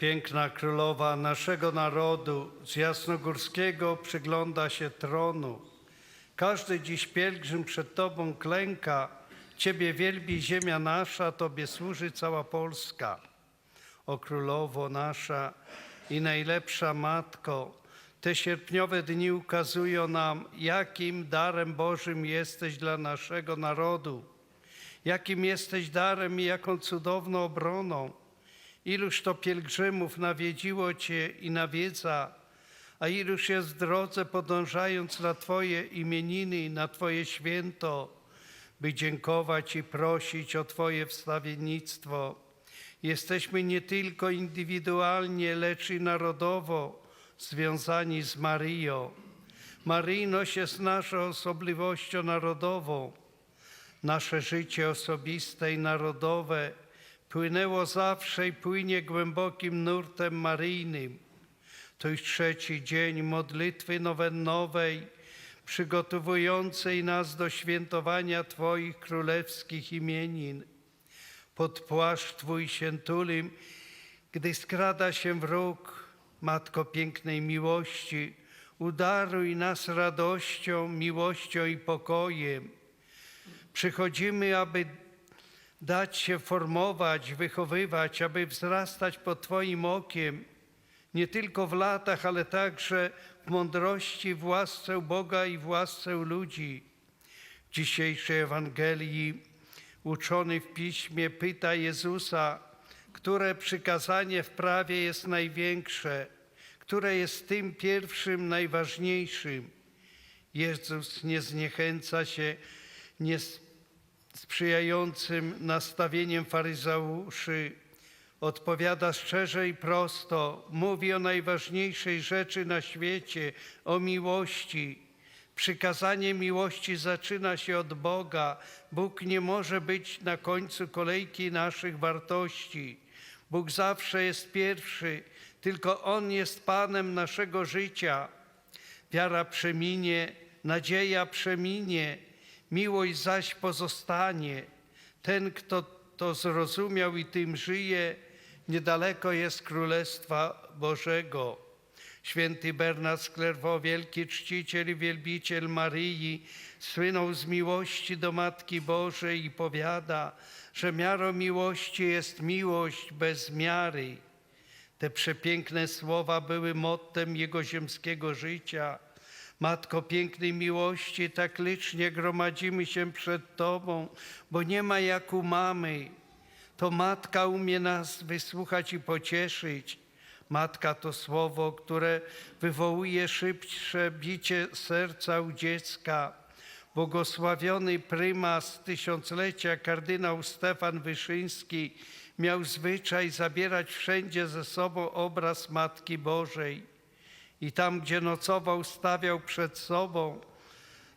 Piękna królowa naszego narodu z jasnogórskiego przygląda się tronu. Każdy dziś pielgrzym przed Tobą klęka, Ciebie wielbi ziemia nasza, Tobie służy cała Polska. O królowo nasza i najlepsza matko, te sierpniowe dni ukazują nam, jakim darem Bożym jesteś dla naszego narodu, jakim jesteś darem i jaką cudowną obroną. Iluż to pielgrzymów nawiedziło Cię i nawiedza, a iluż jest w drodze podążając na Twoje imieniny i na Twoje święto, by dziękować i prosić o Twoje wstawiennictwo. Jesteśmy nie tylko indywidualnie, lecz i narodowo związani z Maryją. Maryjność jest naszą osobliwością narodową. Nasze życie osobiste i narodowe płynęło zawsze i płynie głębokim nurtem maryjnym. To już trzeci dzień modlitwy nowennowej, przygotowującej nas do świętowania Twoich królewskich imienin. Pod płaszcz Twój się tulim, gdy skrada się wróg, Matko pięknej miłości, udaruj nas radością, miłością i pokojem. Przychodzimy, aby dać się formować, wychowywać, aby wzrastać pod Twoim okiem, nie tylko w latach, ale także w mądrości, w łasce Boga i w łasce ludzi. W dzisiejszej Ewangelii uczony w piśmie pyta Jezusa, które przykazanie w prawie jest największe, które jest tym pierwszym, najważniejszym. Jezus nie zniechęca się nie sprzyjającym nastawieniem faryzeuszy. Odpowiada szczerze i prosto, mówi o najważniejszej rzeczy na świecie, o miłości. Przykazanie miłości zaczyna się od Boga. Bóg nie może być na końcu kolejki naszych wartości. Bóg zawsze jest pierwszy, tylko On jest Panem naszego życia. Wiara przeminie, nadzieja przeminie, miłość zaś pozostanie. Ten, kto to zrozumiał i tym żyje, niedaleko jest Królestwa Bożego. Święty Bernard z wielki czciciel i wielbiciel Maryi, słynął z miłości do Matki Bożej i powiada, że miarą miłości jest miłość bez miary. Te przepiękne słowa były mottem jego ziemskiego życia. Matko pięknej miłości, tak licznie gromadzimy się przed Tobą, bo nie ma jak u mamy. To matka umie nas wysłuchać i pocieszyć. Matka to słowo, które wywołuje szybsze bicie serca u dziecka. Błogosławiony prymas tysiąclecia, kardynał Stefan Wyszyński, miał zwyczaj zabierać wszędzie ze sobą obraz Matki Bożej. I tam, gdzie nocował, stawiał przed sobą.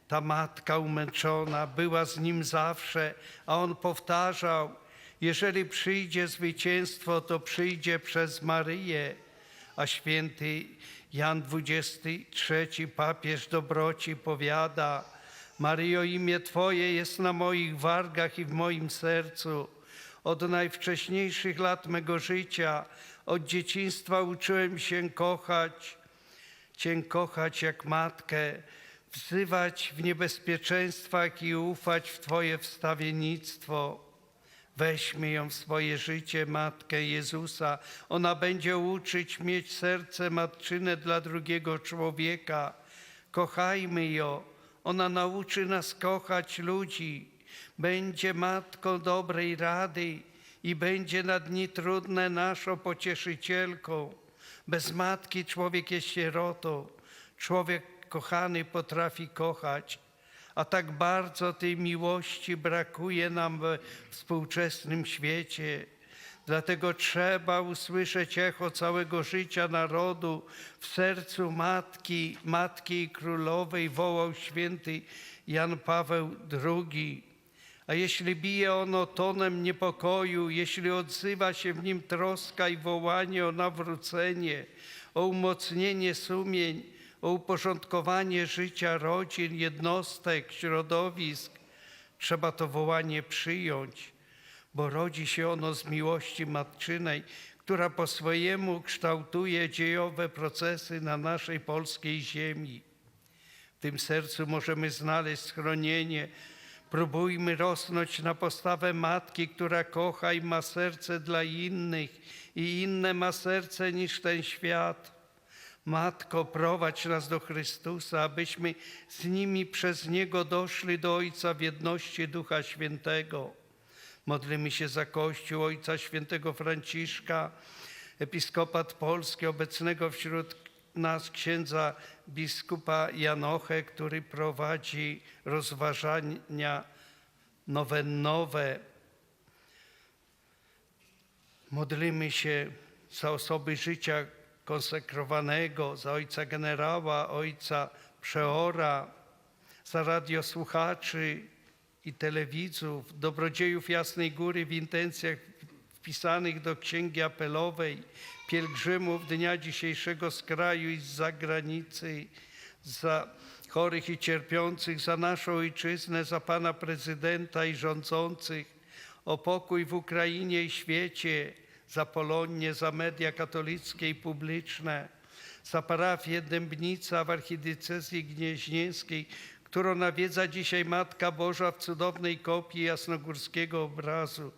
Ta matka umęczona była z nim zawsze, a on powtarzał: Jeżeli przyjdzie zwycięstwo, to przyjdzie przez Maryję. A święty Jan XXIII, papież dobroci, powiada: Maryjo, imię Twoje jest na moich wargach i w moim sercu. Od najwcześniejszych lat mego życia, od dzieciństwa uczyłem się kochać. Cię kochać jak matkę, wzywać w niebezpieczeństwach i ufać w Twoje wstawiennictwo. Weźmy ją w swoje życie, Matkę Jezusa. Ona będzie uczyć mieć serce matczyne dla drugiego człowieka. Kochajmy ją. Ona nauczy nas kochać ludzi. Będzie Matką dobrej rady i będzie na dni trudne naszą pocieszycielką. Bez matki człowiek jest sierotą. Człowiek kochany potrafi kochać, a tak bardzo tej miłości brakuje nam we współczesnym świecie. Dlatego trzeba usłyszeć echo całego życia narodu w sercu matki, matki i królowej, wołał święty Jan Paweł II. A jeśli bije ono tonem niepokoju, jeśli odzywa się w nim troska i wołanie o nawrócenie, o umocnienie sumień, o uporządkowanie życia rodzin, jednostek, środowisk, trzeba to wołanie przyjąć, bo rodzi się ono z miłości matczynej, która po swojemu kształtuje dziejowe procesy na naszej polskiej ziemi. W tym sercu możemy znaleźć schronienie. Próbujmy rosnąć na postawę matki, która kocha i ma serce dla innych i inne ma serce niż ten świat. Matko, prowadź nas do Chrystusa, abyśmy z nimi przez Niego doszli do Ojca w jedności Ducha Świętego. Modlimy się za Kościół Ojca Świętego Franciszka, episkopat polski, obecnego wśród nas księdza biskupa Janochę, który prowadzi rozważania nowennowe. Modlimy się za osoby życia konsekrowanego, za ojca generała, ojca przeora, za radiosłuchaczy i telewidzów, dobrodziejów Jasnej Góry w intencjach wpisanych do Księgi Apelowej, pielgrzymów dnia dzisiejszego z kraju i z zagranicy, za chorych i cierpiących, za naszą ojczyznę, za pana prezydenta i rządzących, o pokój w Ukrainie i świecie, za Polonię, za media katolickie i publiczne, za parafię Dębnica w archidiecezji gnieźnieńskiej, którą nawiedza dzisiaj Matka Boża w cudownej kopii jasnogórskiego obrazu.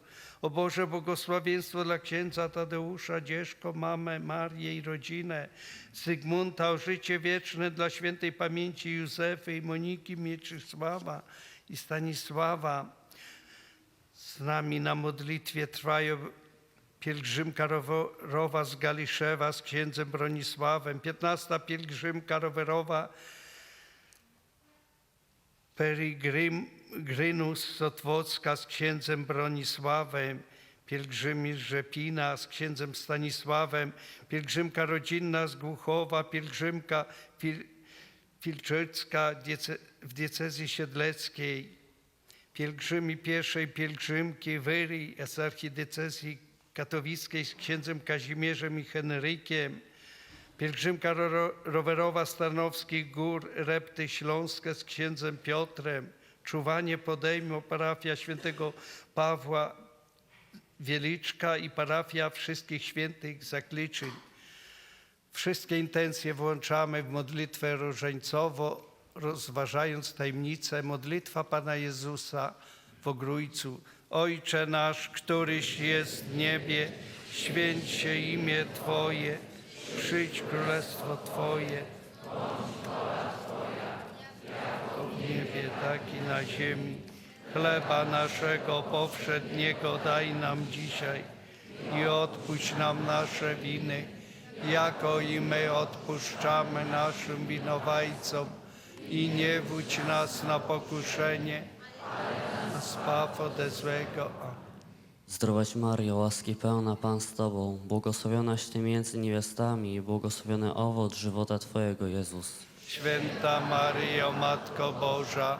O Boże, błogosławieństwo dla księdza Tadeusza, Dzieszko, mamę, Marię i rodzinę, Zygmunta, o życie wieczne dla świętej pamięci Józefy i Moniki Mieczysława i Stanisława. Z nami na modlitwie trwają pielgrzymka rowerowa z Galiszewa z księdzem Bronisławem, 15. pielgrzymka rowerowa Peregrinus z Otwocka z księdzem Bronisławem, pielgrzymi z Rzepina z księdzem Stanisławem, pielgrzymka rodzinna z Głuchowa, pielgrzymka fil, filczycka w diecezji siedleckiej, pielgrzymi pierwszej pielgrzymki Wyry z archidiecezji katowickiej z księdzem Kazimierzem i Henrykiem, pielgrzymka ro, rowerowa z Tarnowskich Gór, Repty Śląskie z księdzem Piotrem, czuwanie podejmą parafia świętego Pawła Wieliczka i parafia wszystkich świętych zakliczyn. Wszystkie intencje włączamy w modlitwę różańcową, rozważając tajemnicę modlitwa Pana Jezusa w Ogrójcu. Ojcze nasz, któryś jest w niebie, święć się imię Twoje, przyjdź królestwo Twoje. w niebie, tak i na ziemi. Chleba naszego powszedniego daj nam dzisiaj i odpuść nam nasze winy, jako i my odpuszczamy naszym winowajcom. I nie wódź nas na pokuszenie, a zbaw ode złego. Zdrowaś Mario, łaski pełna Pan z Tobą, błogosławionaś Ty między niewiastami i błogosławiony owoc żywota Twojego, Jezus. Święta Maryjo, Matko Boża,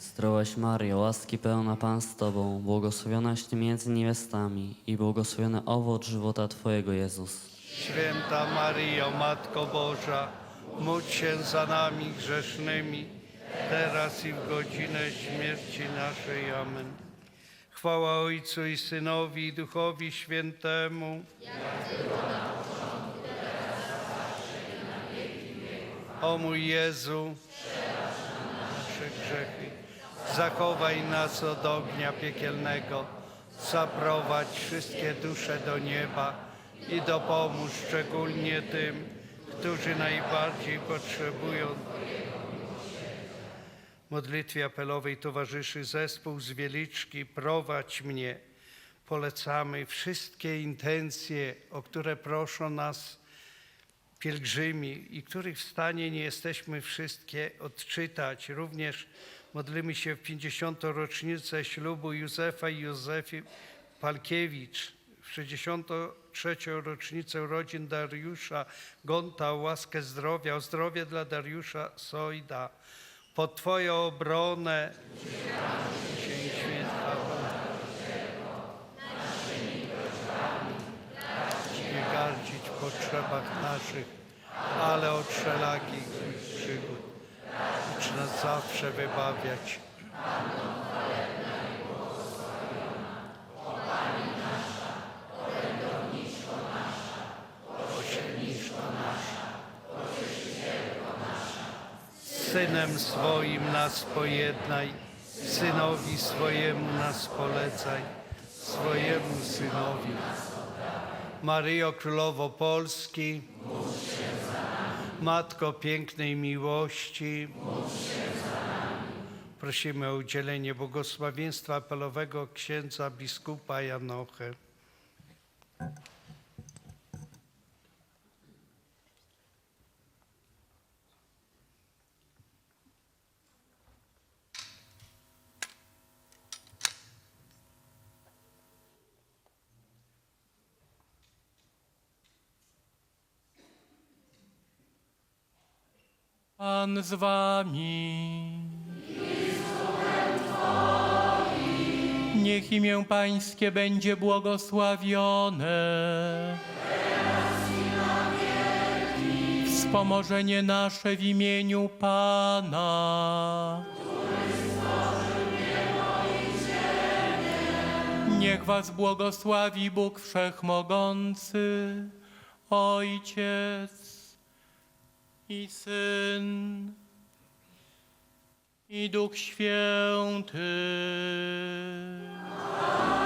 Zdrowaś Mario, łaski pełna Pan z Tobą, błogosławionaś Ty między niewiastami i błogosławiony owoc żywota Twojego, Jezus. Święta Maryjo, Matko Boża, módl się za nami grzesznymi, teraz i w godzinę śmierci naszej. Amen. Chwała Ojcu i Synowi i Duchowi Świętemu. O mój Jezu, nasze grzechy, zachowaj nas od ognia piekielnego, zaprowadź wszystkie dusze do nieba i dopomóż szczególnie tym, którzy najbardziej potrzebują modlitwie apelowej towarzyszy zespół z Wieliczki Prowadź mnie. Polecamy wszystkie intencje, o które proszą nas pielgrzymi i których w stanie nie jesteśmy wszystkie odczytać. Również modlimy się w 50. rocznicę ślubu Józefa i Józefy Palkiewicz, w 63. rocznicę urodzin Dariusza Gonta o łaskę zdrowia, o zdrowie dla Dariusza Sojda. Pod Twoją obronę nie gardzić w potrzebach naszych, ale od wszelakich nas zawsze wybawiać. Synem swoim nas pojednaj, synowi swojemu nas polecaj, swojemu synowi. Maryjo Królowo Polski, Matko pięknej miłości, prosimy o udzielenie błogosławieństwa apelowego księdza biskupa Janochę. Pan z wami. Niech imię Pańskie będzie błogosławione. Wspomożenie nasze w imieniu Pana. Niech was błogosławi Bóg Wszechmogący, Ojciec i Syn, i Duch Święty. Amen.